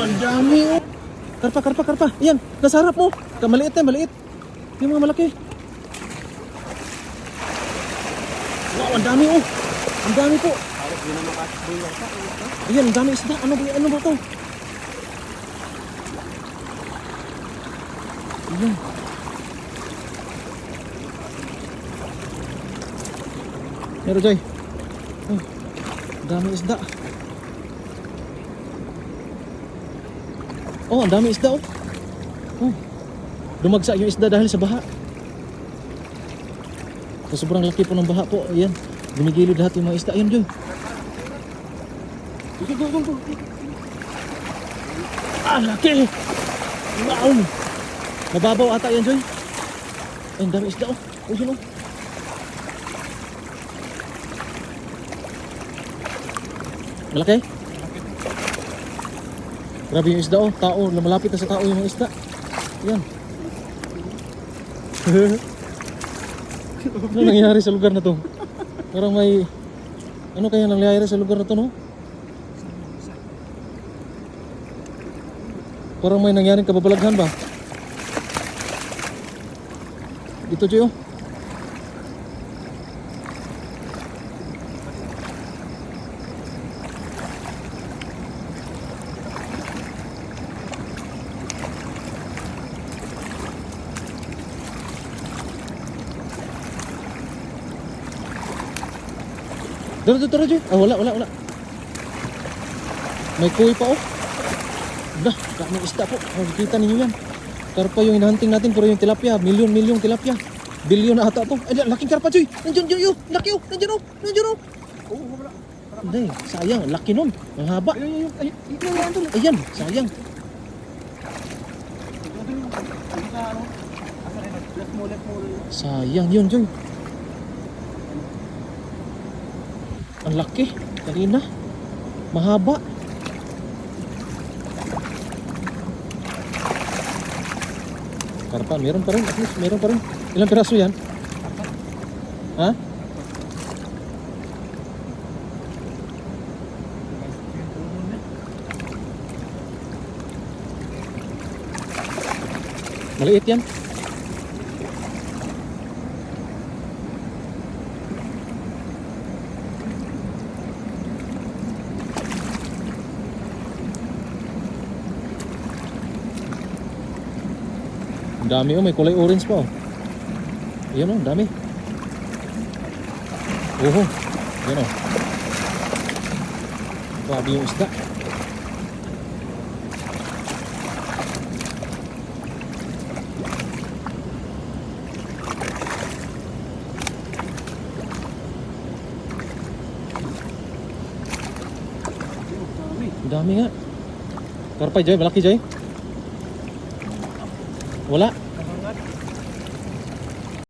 ang dami oh. Karpa, karpa, karpa. Yan, nasa harap mo. Ka- Maliit eh, maliit. Yung mga malaki. Wow, ang dami oh. Ang dami po. Ayan, ang dami isda. Ano ba, ano ba to? Ayan. Meron Joy. Oh, dami isda. Oh, ang dami isda oh. Oh. Dumagsa yung isda dahil sa baha. Sa sobrang laki po ng baha po. Ayan. Gumigilid lahat yung mga isda. Ayan, Joy. Ah, laki! Wow! Mababaw ata yan, Joy. Ay, ang dami isda oh. Oh, yun oh. Malaki? Grabe yung isda oh. Tao, malapit na sa tao yung mga isda. Yan. ano nangyayari sa lugar na to? Parang may... Ano kaya nangyayari sa lugar na to, no? Parang may nangyaring kababalaghan ba? Dito, Joy, oh. Dito, dito, dito, Joy. Ah, wala, wala, wala. May kuwi pa, oh. Dah, daming isda po. Makikita ninyo yan. Karpa yung hinahunting natin, puro yung tilapia. Milyon-milyon tilapia. Bilyon na ata to. Ay, laking karpa, Joy. Nandiyan, Joy, oh. Laki, oh. Nandiyan, oh. Nandiyan, oh. Oo, wala. Hindi, sayang. Laki nun. Ang haba. Ayun, ayun, ayun. Ayan, sayang. Ito din yung, Ang laki. Kanina. Mahaba. Karpa, meron pa rin. At least, meron pa rin. Ilang piraso yan? Ha? Maliit yan. Dami oh, may kulay orange pa oh. Ayan oh, dami. Oho, ayan oh. Grabe yung isda. Dami nga. Karpay Joy, malaki Joy. Wala.